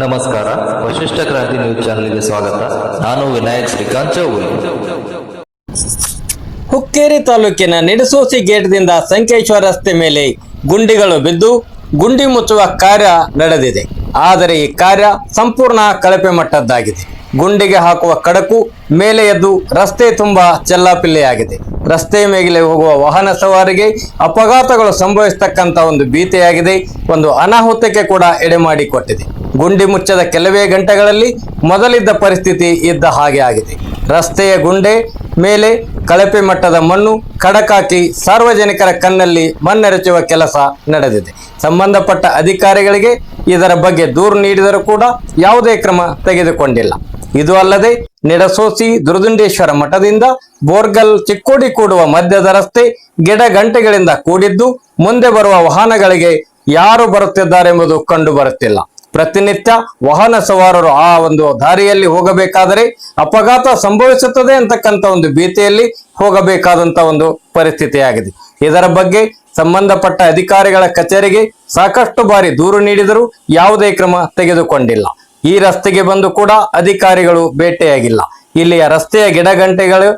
ನಮಸ್ಕಾರ. ವಶಿಷ್ಠ ಕ್ರಾಂತಿ ನ್ಯೂಸ್ ಚಾನೆಲ್ಗೆ ಸ್ವಾಗತ. ನಾನು ವಿನಾಯಕ್ ಶ್ರೀಕಾಂತ್ ಚೌಗುಲಿ ಹುಕ್ಕೇರಿ ತಾಲೂಕಿನ ನಿಡಸೋಸಿ ಗೇಟ್ದಿಂದ ಸಂಕೇಶ್ವರ ರಸ್ತೆ ಮೇಲೆ ಗುಂಡಿಗಳು ಬಿದ್ದು ಗುಂಡಿ ಮುಚ್ಚುವ ಕಾರ್ಯ ನಡೆದಿದೆ. ಆದರೆ ಈ ಕಾರ್ಯ ಸಂಪೂರ್ಣ ಕಳಪೆ ಮಟ್ಟದ್ದಾಗಿದೆ. ಗುಂಡಿಗೆ ಹಾಕುವ ಕಡಕು ಮೇಲೆ ಎದ್ದು ರಸ್ತೆ ತುಂಬಾ ಚೆಲ್ಲಾಪಿಲ್ಲೆಯಾಗಿದೆ. ರಸ್ತೆ ಮೇಲೆ ಹೋಗುವ ವಾಹನ ಸವಾರಿಗೆ ಅಪಘಾತಗಳು ಸಂಭವಿಸತಕ್ಕಂತ ಒಂದು ಭೀತಿಯಾಗಿದೆ. ಒಂದು ಅನಾಹುತಕ್ಕೆ ಕೂಡ ಎಡೆಮಾಡಿಕೊಟ್ಟಿದೆ. ಗುಂಡಿ ಮುಚ್ಚದ ಕೆಲವೇ ಗಂಟೆಗಳಲ್ಲಿ ಮೊದಲಿದ್ದ ಪರಿಸ್ಥಿತಿ ಇದ್ದ ಹಾಗೆ ಆಗಿದೆ. ರಸ್ತೆಯ ಗುಂಡೆ ಮೇಲೆ ಕಳಪೆ ಮಟ್ಟದ ಮಣ್ಣು ಕಡಕಾಕಿ ಸಾರ್ವಜನಿಕರ ಕಣ್ಣಲ್ಲಿ ಮಣ್ಣೆರಚುವ ಕೆಲಸ ನಡೆದಿದೆ. ಸಂಬಂಧಪಟ್ಟ ಅಧಿಕಾರಿಗಳಿಗೆ ಇದರ ಬಗ್ಗೆ ದೂರು ನೀಡಿದರೂ ಕೂಡ ಯಾವುದೇ ಕ್ರಮ ತೆಗೆದುಕೊಂಡಿಲ್ಲ. ಇದು ಅಲ್ಲದೆ ನಿಡಸೋಸಿ ದುರ್ದುಂಡೇಶ್ವರ ಮಠದಿಂದ ಬೋರ್ಗಲ್ ಚಿಕ್ಕೋಡಿ ಕೂಡುವ ಮಧ್ಯದ ರಸ್ತೆ ಗಿಡ ಗಂಟೆಗಳಿಂದ ಕೂಡಿದ್ದು ಮುಂದೆ ಬರುವ ವಾಹನಗಳಿಗೆ ಯಾರು ಬರುತ್ತಿದ್ದಾರೆಂಬುದು ಕಂಡು ಬರುತ್ತಿಲ್ಲ ಪ್ರತಿನಿತ್ಯ ವಾಹನ ಸವಾರರು ಆ ಒಂದು ದಾರಿಯಲ್ಲಿ ಹೋಗಬೇಕಾದರೆ ಅಪಘಾತ ಸಂಭವಿಸುತ್ತದೆ ಅಂತಕ್ಕಂಥ ಒಂದು ಭೀತಿಯಲ್ಲಿ ಹೋಗಬೇಕಾದಂತ ಒಂದು ಪರಿಸ್ಥಿತಿಯಾಗಿದೆ. ಇದರ ಬಗ್ಗೆ ಸಂಬಂಧಪಟ್ಟ ಅಧಿಕಾರಿಗಳ ಕಚೇರಿಗೆ ಸಾಕಷ್ಟು ಬಾರಿ ದೂರು ನೀಡಿದರೂ ಯಾವುದೇ ಕ್ರಮ ತೆಗೆದುಕೊಂಡಿಲ್ಲ. ಈ ರಸ್ತೆಗೆ ಬಂದು ಕೂಡ ಅಧಿಕಾರಿಗಳು ಭೇಟಿಯಾಗಿಲ್ಲ ಇಲ್ಲಿಯ ರಸ್ತೆಯ ಗಿಡಗಂಟೆಗಳು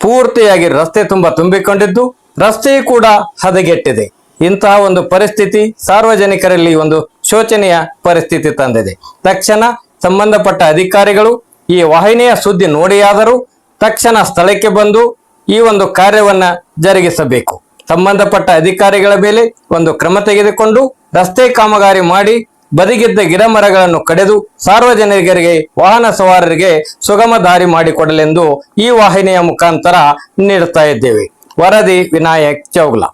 ಪೂರ್ತಿಯಾಗಿ ರಸ್ತೆ ತುಂಬಾ ತುಂಬಿಕೊಂಡಿದ್ದು, ರಸ್ತೆಯೂ ಕೂಡ ಹದಗೆಟ್ಟಿದೆ. ಇಂತಹ ಒಂದು ಪರಿಸ್ಥಿತಿ ಸಾರ್ವಜನಿಕರಲ್ಲಿ ಒಂದು ಶೋಚನೀಯ ಪರಿಸ್ಥಿತಿ ತಂದಿದೆ. ತಕ್ಷಣ ಸಂಬಂಧಪಟ್ಟ ಅಧಿಕಾರಿಗಳು ಈ ವಾಹಿನಿಯ ಸುದ್ದಿ ನೋಡಿಯಾದರೂ ತಕ್ಷಣ ಸ್ಥಳಕ್ಕೆ ಬಂದು ಈ ಒಂದು ಕಾರ್ಯವನ್ನ ಜರುಗಿಸಬೇಕು. ಸಂಬಂಧಪಟ್ಟ ಅಧಿಕಾರಿಗಳ ಮೇಲೆ ಒಂದು ಕ್ರಮ ತೆಗೆದುಕೊಂಡು ರಸ್ತೆ ಕಾಮಗಾರಿ ಮಾಡಿ ಬದಿಗಿದ್ದ ಗಿಡ ಮರಗಳನ್ನು ಕಡೆದು ಸಾರ್ವಜನಿಕರಿಗೆ ವಾಹನ ಸವಾರರಿಗೆ ಸುಗಮ ದಾರಿ ಮಾಡಿಕೊಡಲೆಂದು ಈ ವಾಹಿನಿಯ ಮುಖಾಂತರ ನೀಡುತ್ತಾ ಇದ್ದೇವೆ. ವರದಿ ವಿನಾಯಕ್ ಚೌಗ್ಲಾ.